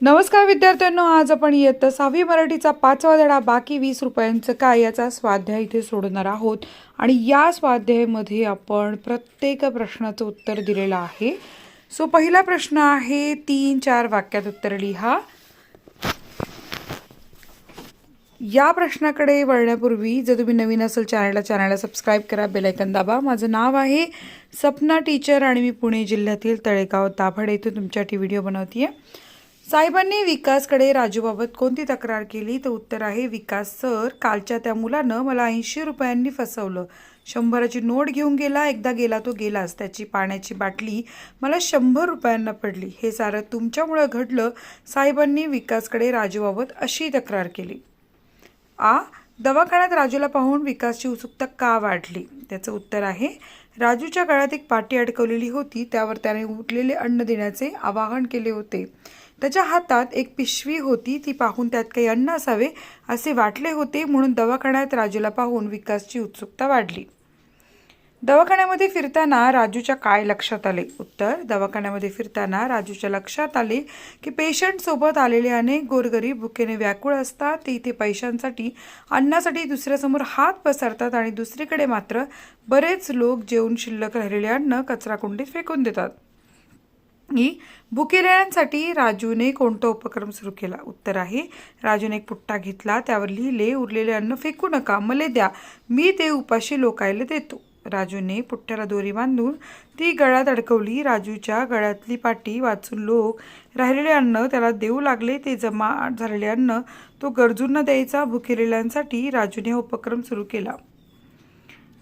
नमस्कार विद्यार्थ्यांनो आज आपण इयत्ता सहावी मराठीचा पाचवा धडा बाकी वीस रुपयांचं काय याचा स्वाध्याय इथे सोडणार आहोत. आणि या स्वाध्यायामध्ये आपण प्रत्येक प्रश्नाचं उत्तर दिलेलं आहे. सो पहिला प्रश्न आहे तीन चार वाक्यात उत्तर लिहा. या प्रश्नाकडे वळण्यापूर्वी जर तुम्ही नवीन असेल चॅनलला चॅनलला सबस्क्राईब करा बेलायकन दाबा. माझं नाव आहे सपना टीचर आणि मी पुणे जिल्ह्यातील तळेगाव दाभड येथे तुमच्यासाठी व्हिडिओ बनवते आहे साहेबांनी विकासकडे राजूबाबत कोणती तक्रार केली? तर उत्तर आहे विकास सर कालच्या त्या मुलानं मला ऐंशी रुपयांनी फसवलं. शंभराची नोट घेऊन गेला एकदा गेला तो गेलाच. त्याची पाण्याची बाटली मला शंभर रुपयांना पडली. हे सारं तुमच्यामुळं घडलं. साहेबांनी विकासकडे राजूबाबत अशी तक्रार केली. आ दवाखान्यात राजूला पाहून विकासची उत्सुकता का वाढली? त्याचं उत्तर आहे राजूच्या गळ्यात एक पाटी अडकवलेली होती. त्यावर त्याने उठलेले अन्न देण्याचे आवाहन केले होते. त्याच्या हातात एक पिशवी होती. ती पाहून त्यात काही अन्न असावे असे वाटले होते म्हणून दवाखान्यात राजूला पाहून विकासची उत्सुकता वाढली. दवाखान्यामध्ये फिरताना राजूच्या काय लक्षात आले? उत्तर दवाखान्यामध्ये फिरताना राजूच्या लक्षात आले की पेशंटसोबत आलेले अनेक गोरगरीब भुकेने व्याकुळ असतात. ते इथे पैशांसाठी अन्नासाठी दुसऱ्यासमोर हात पसरतात आणि दुसरीकडे मात्र बरेच लोक जेवून शिल्लक राहिलेले अन्न कचराकुंडीत फेकून देतात. ही भुकेलेळ्यांसाठी राजूने कोणता उपक्रम सुरू केला? उत्तर आहे राजूने एक पुट्टा घेतला त्यावर लिहिले उरलेले अन्न फेकू नका मले द्या मी ते उपाशी लोकायला देतो. राजूने पुट्ट्याला दोरी बांधून ती गळ्यात अडकवली. राजूच्या गळ्यातली पाटी वाचून लोक राहिलेले अन्न त्याला देऊ लागले. ते जमा झालेले अन्न तो गरजूंना द्यायचा. भुकेलेल्यांसाठी राजूने हा उपक्रम सुरू केला.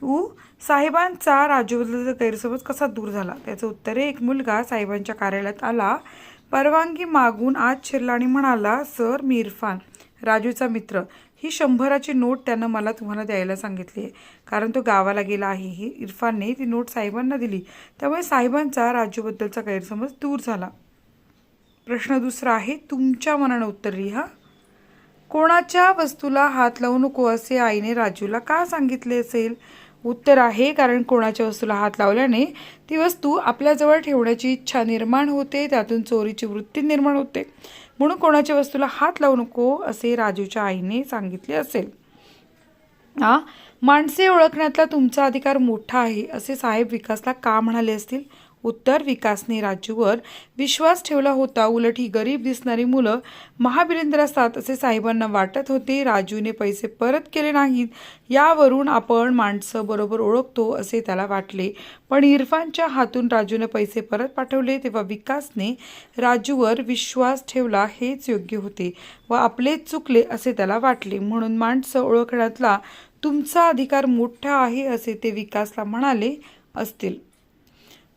तू साहेबांचा राजूबद्दलचा गैरसमज कसा दूर झाला? त्याचं उत्तर आहे एक मुलगा साहेबांच्या कार्यालयात आला. परवानगी मागून आज शिरला आणि म्हणाला सर मी इरफान राजूचा मित्र. ही शंभराची नोट त्यानं मला तुम्हाला द्यायला सांगितली आहे. कारण तो गावाला गेला आहे. ही इरफानने ती नोट साहेबांना दिली. त्यामुळे साहेबांचा राजूबद्दलचा गैरसमज दूर झाला. प्रश्न दुसरा आहे तुमच्या मनानं उत्तर लिहा. कोणाच्या वस्तूला हात लावू नको असे आईने राजूला का सांगितले असेल? उत्तर आहे कारण कोणाच्या वस्तूला हात लावल्याने ती वस्तू आपल्याजवळ ठेवण्याची इच्छा निर्माण होते त्यातून चोरीची वृत्ती निर्माण होते. म्हणून कोणाच्या वस्तूला हात लावू नको असे राजूच्या आईने सांगितले असेल. हा माणसे ओळखण्यातला तुमचा अधिकार मोठा आहे असे साहेब विकासला का म्हणाले असतील? उत्तर विकासने राजूवर विश्वास ठेवला होता. उलट ही गरीब दिसणारी मुलं महाबिरेंद्र असतात असे साहेबांना वाटत होते राजूने पैसे परत केले नाहीत यावरून आपण माणसं बरोबर ओळखतो असे त्याला वाटले. पण इरफानच्या हातून राजूने पैसे परत पाठवले तेव्हा विकासने राजूवर विश्वास ठेवला हेच योग्य होते व आपलेच चुकले असे त्याला वाटले. म्हणून माणसं ओळखण्यातला तुमचा अधिकार मोठा आहे असे ते विकासला म्हणाले असतील.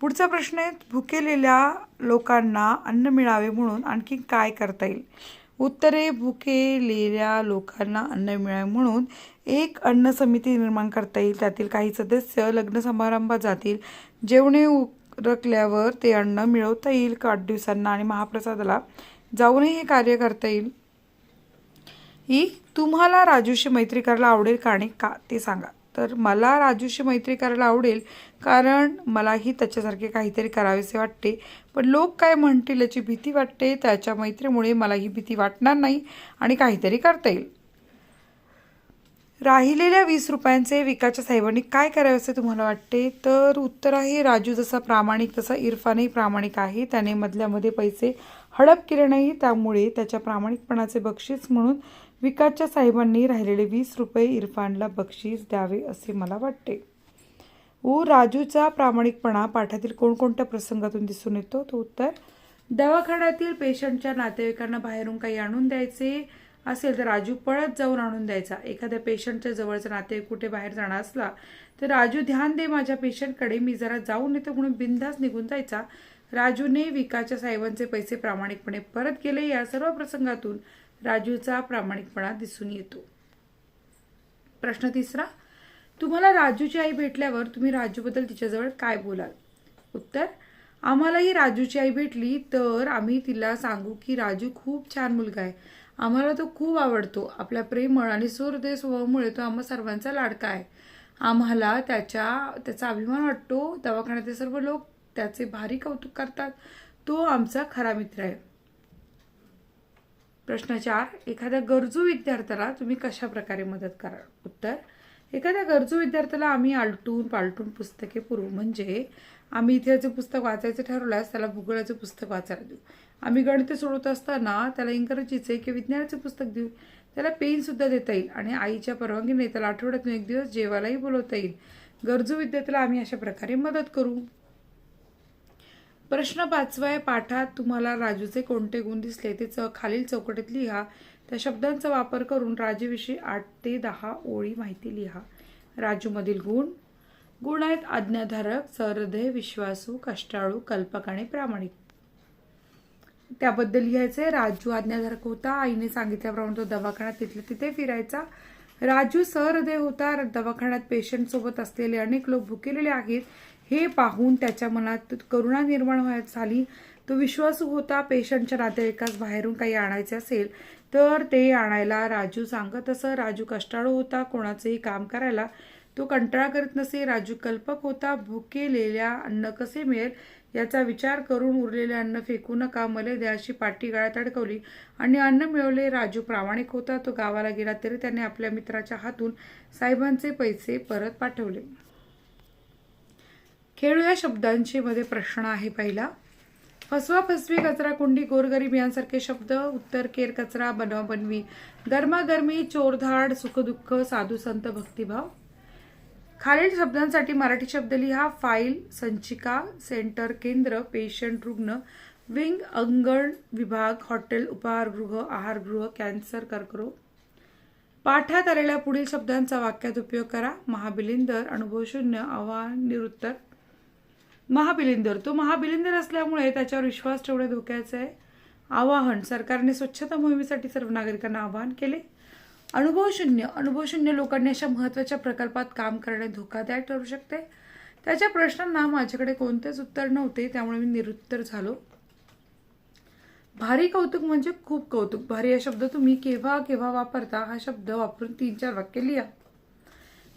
पुढचा प्रश्न आहे भुकेलेल्या लोकांना अन्न मिळावे म्हणून आणखी काय करता येईल? उत्तरे भुकेलेल्या लोकांना अन्न मिळावे म्हणून एक अन्न समिती निर्माण करता येईल. त्यातील काही सदस्य लग्न समारंभात जातील. जेवणे उरकल्यावर ते अन्न मिळवता येईल. आठ दिवसांना आणि महाप्रसादाला जाऊनही हे कार्य करता येईल. ही तुम्हाला राजूशी मैत्री करायला आवडेल का आणि का? ते सांगा. तर मला राजूशी मैत्री करायला आवडेल कारण मलाही त्याच्यासारखे काहीतरी करावेसे वाटते. पण लोक काय म्हणतील याची भीती वाटते. त्याच्या मैत्रीमुळे मला ही भीती वाटणार नाही आणि काहीतरी करता येईल. राहिलेल्या वीस रुपयांचे विकासच्या साहेबांनी काय करावे असे तुम्हाला वाटते? तर उत्तर आहे राजू जसा प्रामाणिक तसा इरफानही प्रामाणिक आहे. त्याने मधल्यामध्ये पैसे हडप केले नाही त्यामुळे त्याच्या प्रामाणिकपणाचे बक्षीस म्हणून विकासच्या साहेबांनी राहिलेले वीस रुपये इरफानला बक्षीस द्यावे असे मला वाटते. ऊ राजूचा प्रामाणिकपणा पाठातील कोणकोणत्या प्रसंगातून दिसून येतो? तो उत्तर दवाखान्यातील पेशंटच्या नातेवाईकांना बाहेरून काही आणून द्यायचे असेल तर राजू पळत जाऊन आणून द्यायचा. एखाद्या पेशंटच्या जवळचा नातेवाईक कुठे बाहेर जाणार असला तर राजू ध्यान दे माझ्या पेशंटकडे मी जरा जाऊन येतो म्हणून बिंदास निघून जायचा. राजूने विकाच्या साहेबांचे पैसे प्रामाणिकपणे परत केले या सर्व प्रसंगातून राजूचा प्रामाणिकपणा दिसून येतो. प्रश्न तिसरा तुम्हाला राजूची आई भेटल्यावर तुम्ही राजूबद्दल तिच्याजवळ काय बोलाल? उत्तर आम्हालाही राजूची आई भेटली तर आम्ही तिला सांगू की राजू खूप छान मुलगा आहे. आम्हाला तो खूप आवडतो. आपल्या प्रेमळ आणि सुहृदय स्वभावामुळे तो आम्हा सर्वांचा लाडका आहे. आम्हाला त्याच्या त्याचा अभिमान वाटतो. दवाखान्यातील सर्व लोक त्याचे भारी कौतुक करतात. तो आमचा खरा मित्र आहे. प्रश्न चार एखाद्या गरजू विद्यार्थ्याला तुम्ही कशा प्रकारे मदत कराल? उत्तर एखाद्या गरजू विद्यार्थ्याला आम्ही आलटून पालटून पुस्तके पुरवू. म्हणजे आम्ही इतिहासाचे पुस्तक वाचायचं ठरवल्यास त्याला भूगोलाचे पुस्तक वाचायला देऊ. आम्ही गणित सोडवत असताना त्याला इंग्रजीचे किंवा विज्ञानाचे पुस्तक देऊ. त्याला पेनसुद्धा देता येईल आणि आईच्या परवानगीने त्याला आठवड्यातून एक दिवस जेवायलाही बोलवता येईल. गरजू विद्यार्थ्याला आम्ही अशा प्रकारे मदत करू. प्रश्न पाचवा आहे पाठात तुम्हाला राजूचे कोणते गुण दिसले ते च खालील चौकटीत लिहा. त्या शब्दांचा वापर करून राजूविषयी आठ ते दहा ओळी माहिती लिहा. राजूमधील गुण. गुण आहेत आज्ञाधारक सहृदय विश्वासू कष्टाळू कल्पक आणि प्रामाणिक. त्याबद्दल लिहायचंय राजू आज्ञाधारक होता आईने सांगितल्याप्रमाणे तो दवाखान्यात तिथल्या तिथे फिरायचा. राजू सहृदय होता दवाखान्यात पेशंट सोबत असलेले अनेक लोक भुकेलेले आहेत. हे पाहून त्याच्या मनात करुणा निर्माण व्हायला झाली. तो विश्वासू होता पेशंटच्या नातेवाईकास बाहेरून काही आणायचे असेल तर ते आणायला राजू सांगत असं. राजू कष्टाळू होता कोणाचंही काम करायला तो कंटाळा करत नसे. राजू कल्पक होता भुकेलेल्या अन्न कसे मिळेल याचा विचार करून उरलेले अन्न फेकू नका मले द्याशी पाठी गाळ्यात अडकवली आणि अन्न मिळवले. राजू प्रामाणिक होता तो गावाला गेला तरी त्याने आपल्या मित्राच्या हातून साहेबांचे पैसे परत पाठवले. खेळू या शब्दांचे मध्ये प्रश्न आहे पहिला. फसवा फसवी कचरा कुंडी गोरगरीब यांसारखे शब्द उत्तर केर कचरा बनवा बनवी गरमागरमी चोरधाड सुखदुःख साधू संत भक्तिभाव. खालील शब्दांसाठी मराठी शब्द लिहा. फाईल संचिका सेंटर केंद्र पेशंट रुग्ण विंग अंगण विभाग हॉटेल उपहारगृह आहारगृह कॅन्सर कर्करोग. पाठात आलेल्या पुढील शब्दांचा वाक्यात उपयोग करा. महाबिलिंदर अनुभवशून्य आव्हान निरुत्तर. महाबिलिंदर. तो महाबिलिंदर असल्यामुळे त्याच्यावर विश्वास ठेवणे धोक्याचे आहे. आवाहन सरकारने स्वच्छता मोहिमेसाठी सर्व नागरिकांना आवाहन केले. अनुभवशून्य अनुभवशून्य लोकांनी अशा महत्त्वाच्या प्रकल्पात काम करणे धोकादायक ठरू शकते. त्याच्या प्रश्नांना माझ्याकडे कोणतेच उत्तर नव्हते त्यामुळे मी निरुत्तर झालो. भारी कौतुक म्हणजे खूप कौतुक. भारी हा शब्द तुम्ही केव्हा केव्हा वापरता हा शब्द वापरून तीन चार वाक्य लिहा.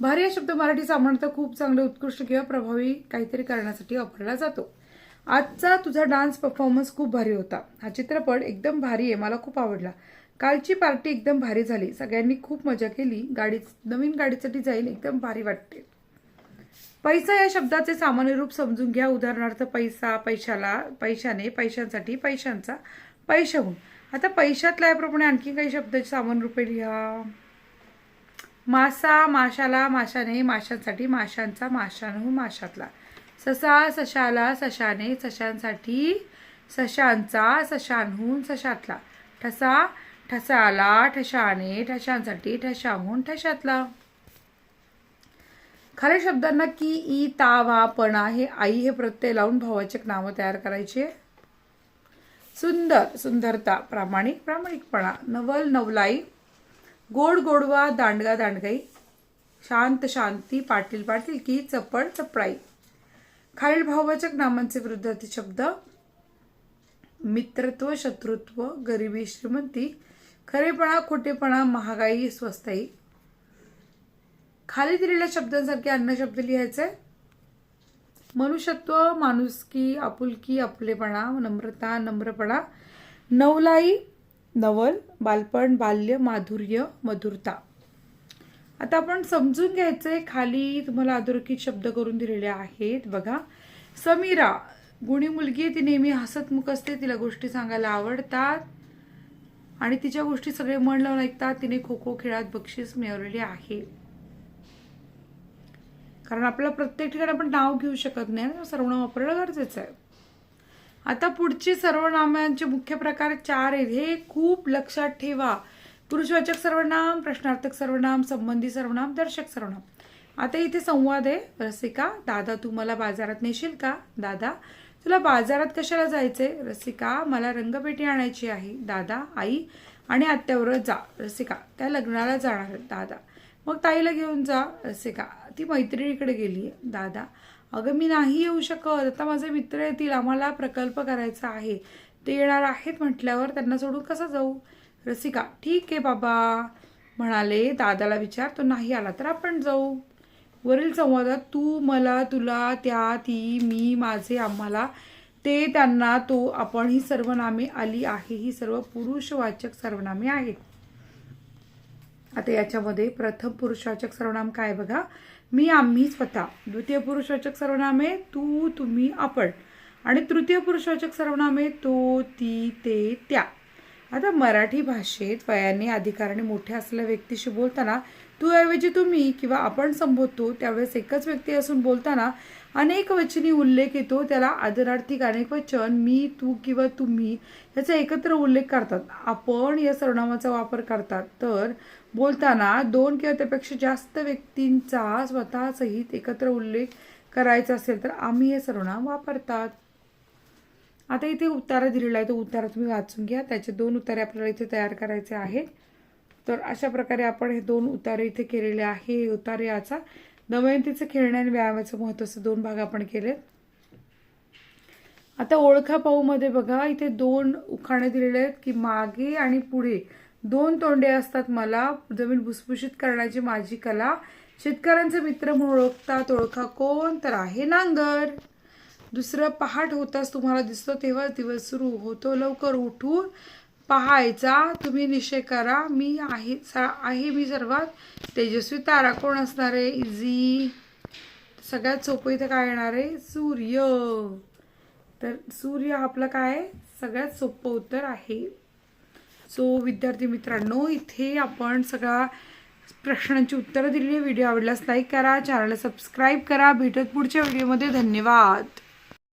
भारी हा शब्द मराठी सामान्यतः खूप चांगले उत्कृष्ट किंवा प्रभावी काहीतरी करण्यासाठी वापरला जातो. आजचा तुझा डान्स परफॉर्मन्स खूप भारी होता. हा चित्रपट एकदम भारी आहे मला खूप आवडला. कालची पार्टी एकदम भारी झाली. सगळ्यांनी खूप मजा केली. गाडी नवीन गाडीसाठी जाईल एकदम भारी वाटते. पैसा या शब्दाचे सामान्य रूप समजून घ्या. उदाहरणार्थ पैसा पैशाला पैशाने पैशांसाठी पैशांचा पैशाहून. आता पैशातल्या याप्रमाणे आणखी काही शब्दाचे सामान्य रूपे लिहा. मासा माशाला माशाने माशांसाठी माशांचा माशांहून माशातला. ससा सशाला सशाने सशांसाठी सशांचा सशांहून सशातला. ठसा ठसाला ठशाने ठशांसाठी ठशाहून ठशातला. खऱ्या शब्दांना की ई ता वा पणा हे आई हे प्रत्यय लावून भावाचक नावं तयार करायचे. सुंदर सुंदरता प्रामाणिक प्रामाणिकपणा. नवल नवलाई गोड गोडवा दांडगा दांडगाई. शांत शांती पाटील पाटील की चपळ चपळाई. खालील भाववाचक नामांचे विरुद्धार्थी शब्द मित्रत्व शत्रुत्व गरिबी श्रीमंती खरेपणा खोटेपणा महागाई स्वस्ताई. खाली दिलेल्या शब्दांसारखे अन्न शब्द लिहायचे. मनुष्यत्व माणुसकी आपुलकी आपलेपणा नम्रता नम्रपणा. नवलाई नवल बालपण बाल्य माधुर्य मधुरता. आता आपण समजून घ्यायचंय खाली तुम्हाला अधोरेखित शब्द करून दिलेले आहेत. बघा समीरा गुणी मुलगी ती नेहमी हसतमुख असते तिला गोष्टी सांगायला आवडतात. आणि तिच्या गोष्टी सगळे मन लावून ऐकतात तिने खो खो खेळात बक्षीस मिळवलेले आहे. कारण आपल्याला प्रत्येक ठिकाणी आपण नाव घेऊ शकत नाही ना सर्वनाम वापरणं गरजेचं आहे. आता पुढची सर्वनामांचे मुख्य प्रकार चार आहेत. हे खूप लक्षात ठेवा. पुरुषवाचक सर्वनाम प्रश्नार्थक सर्वनाम संबंधी सर्वनाम दर्शक सर्वनाम. आता इथे संवाद आहे. रसिका दादा तू मला बाजारात नेशील का? दादा तुला बाजारात कशाला जायचंय? रसिका मला रंगपेटी आणायची आहे. दादा आई आणि आत्यावर जा. रसिका त्या लग्नाला जाणार दादा मग ताईला घेऊन जा. रसिका ती मैत्रिणीकडे गेली आहे दादा अगं मी नाही येऊ शकत. आता माझे मित्र येतील आम्हाला प्रकल्प करायचा आहे. ते येणार आहेत म्हटल्यावर त्यांना सोडून कसं जाऊ? रसिका ठीक आहे बाबा. म्हणाले दादाला विचार तो नाही आला तर आपण जाऊ. वरील संवादात तू मला तुला त्या ती मी माझे आम्हाला ते त्यांना तो आपण ही सर्वनामे आली आहे. ही सर्व पुरुषवाचक सर्वनामे आहेत. आता याच्यामध्ये प्रथम पुरुषवाचक सर्वनाम काय बघा? मी आम्ही स्वतः. द्वितीय पुरुषवाचक सर्वनामे तू तुम्ही आपण. आणि तृतीय पुरुषवाचक सर्वनामे तो ती ते त्या. आता मराठी भाषेत वयाने अधिकाराने मोठ्या असलेल्या व्यक्तीशी बोलताना तू ऐवजी तुम्ही किंवा आपण संबोधतो त्यावेळेस एकच व्यक्ती असून बोलताना अनेक वचनी उल्लेख येतो त्याला आदरार्थिक अनेक वचन मी तू किंवा तुम्ही याचा एकत्र उल्लेख करतात. आपण या सर्वनामाचा वापर करतात. तर बोलताना दोन किंवा त्यापेक्षा जास्त व्यक्तींचा स्वतःसहित एकत्र उल्लेख करायचा असेल तर आम्ही हे सर्वनाम वापरतात. आता इथे उत्तर दिलेलं आहे. तो उत्तर तुम्ही वाचून घ्या. त्याचे दोन उतारे आपल्याला इथे तयार करायचे आहेत. तर अशा प्रकारे आपण हे दोन उतारे इथे केलेले आहे. हे उतारे याचा दमयंतीचं खेळणे आणि व्यायामाचं महत्त्वाचं दोन भाग आपण केलेत. आता ओळखा पाहूमध्ये बघा इथे दोन उखाणे दिलेले आहेत की मागे आणि पुढे. दोन तोंडे असतात मला जमीन भुसभुशीत करण्याची माझी कला. शेतकऱ्यांचे मित्र म्हणून ओळखतात ओळखा कोण? तर आहे नांगर. दुसरं पहाट होताच तुम्हाला दिसतो तेव्हा दिवस सुरू होतो लवकर उठून. पाहायचा तुम्ही निश्चय करा. मी आहे सा- आहे मी सर्वात तेजस्वी तारा. कोण असणार आहे? इझी सगळ्यात सोपं इथं काय येणार आहे? सूर्य. तर सूर्य आपलं काय? सगळ्यात सोपं उत्तर आहे. सो विद्यार्थी मित्रांनो इथे आपण सगळा प्रश्नांची उत्तरं दिलेली व्हिडिओ आवडल्यास लाईक करा. चॅनलला सबस्क्राईब करा. भेटत पुढच्या व्हिडिओमध्ये धन्यवाद.